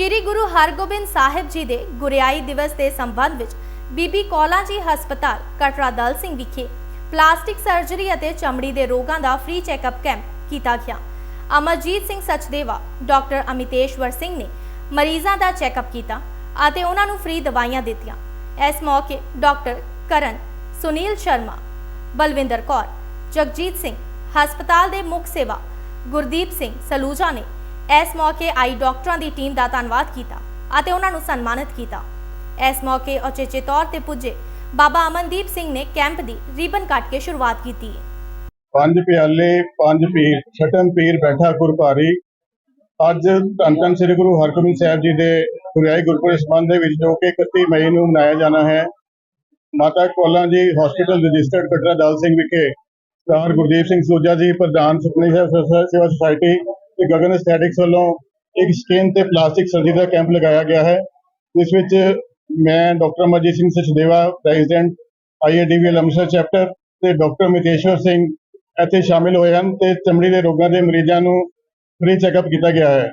ਸ੍ਰੀ ਗੁਰੂ ਹਰਗੋਬਿੰਦ ਸਾਹਿਬ ਜੀ ਦੇ ਗੁਰਿਆਈ ਦਿਵਸ ਦੇ ਸੰਬੰਧ ਵਿੱਚ ਬੀਬੀ ਕੌਲਾ ਜੀ ਹਸਪਤਾਲ ਕਟਰਾ ਦਲ ਸਿੰਘ ਵਿਖੇ ਪਲਾਸਟਿਕ ਸਰਜਰੀ ਅਤੇ ਚਮੜੀ ਦੇ ਰੋਗਾਂ ਦਾ ਫ੍ਰੀ ਚੈੱਕਅਪ ਕੈਂਪ ਕੀਤਾ ਗਿਆ। ਅਮਰਜੀਤ ਸਿੰਘ ਸਚਦੇਵਾ, ਡਾਕਟਰ ਅਮਿਤੇਸ਼ਵਰ ਸਿੰਘ ਨੇ ਮਰੀਜ਼ਾਂ ਦਾ ਚੈੱਕਅਪ ਕੀਤਾ ਅਤੇ ਉਹਨਾਂ ਨੂੰ ਫ੍ਰੀ ਦਵਾਈਆਂ ਦਿੱਤੀਆਂ। ਇਸ ਮੌਕੇ ਡਾਕਟਰ ਕਰਨ ਸੁਨੀਲ ਸ਼ਰਮਾ, ਬਲਵਿੰਦਰ ਕੌਰ, ਜਗਜੀਤ ਸਿੰਘ, ਹਸਪਤਾਲ ਦੇ ਮੁੱਖ ਸੇਵਾ ਗੁਰਦੀਪ ਸਿੰਘ ਸਲੂਜਾ ਨੇ ਇਸ ਮੌਕੇ ਆਈ ਡਾਕਟਰਾਂ ਦੀ ਟੀਮ ਦਾ ਧੰਨਵਾਦ ਕੀਤਾ ਅਤੇ ਉਹਨਾਂ ਨੂੰ ਸਨਮਾਨਿਤ ਕੀਤਾ। ਇਸ ਮੌਕੇ ਉਚੇਚੇ ਤੌਰ ਤੇ ਪੁੱਜੇ ਬਾਬਾ ਅਮਨਦੀਪ ਸਿੰਘ ਨੇ ਕੈਂਪ ਦੀ ਰਿਬਨ ਕੱਟ ਕੇ ਸ਼ੁਰੂਆਤ ਕੀਤੀ ਪੰਜ ਪਿਆਲੇ, ਪੰਜ ਪੀਰ, ਛਟਮ ਪੀਰ ਬੈਠਾ ਗੁਰ ਅੱਜ ਧੰਨ ਧੰਨ ਸ੍ਰੀ ਗੁਰੂ ਹਰਗੋਬਿੰਦ ਸਾਹਿਬ ਜੀ ਦੇ ਗੁਰਿਆਈ ਗੁਰਪੁਰਬ ਸੰਬੰਧ ਦੇ ਵਿੱਚ ਜੋ ਕਿ 31 ਮਈ ਨੂੰ ਮਨਾਇਆ ਜਾਣਾ ਹੈ, ਮਾਤਾ ਕੋਲਾਂ ਜੀ ਹਸਪੀਟਲ ਰਜਿਸਟਰਡ ਕਟਰਾ ਦਲ ਸਿੰਘ ਵਿਖੇ ਸਰਦਾਰ ਗੁਰਦੀਪ ਸਿੰਘ ਸੋਜਾ ਜੀ, ਪ੍ਰਧਾਨ ਸੁਖਮਨੀ ਸੇਵਾ ਸੇਵਾ ਸੁਸਾਇਟੀ ਤੇ ਗਗਨ ਸਟੈਟਿਕਸ ਵੱਲੋਂ ਇੱਕ ਸਕਿਨ ਤੇ ਪਲਾਸਟਿਕ ਸਰਜਰੀ ਦਾ ਕੈਂਪ ਲਗਾਇਆ ਗਿਆ ਹੈ। ਇਸ ਵਿੱਚ ਮੈਂ doctor Amarjit Singh Sachdeva president IADVL Amritsar chapter ਤੇ ਡਾਕਟਰ ਮਿਤੇਸ਼ਵਰ ਸਿੰਘ ਇੱਥੇ ਸ਼ਾਮਿਲ ਹੋਏ ਹਨ ਤੇ ਚਮੜੀ ਦੇ ਰੋਗਾਂ ਦੇ ਮਰੀਜ਼ਾਂ ਨੂੰ ਫ੍ਰੀ ਚੈੱਕਅਪ ਕੀਤਾ ਗਿਆ ਹੈ।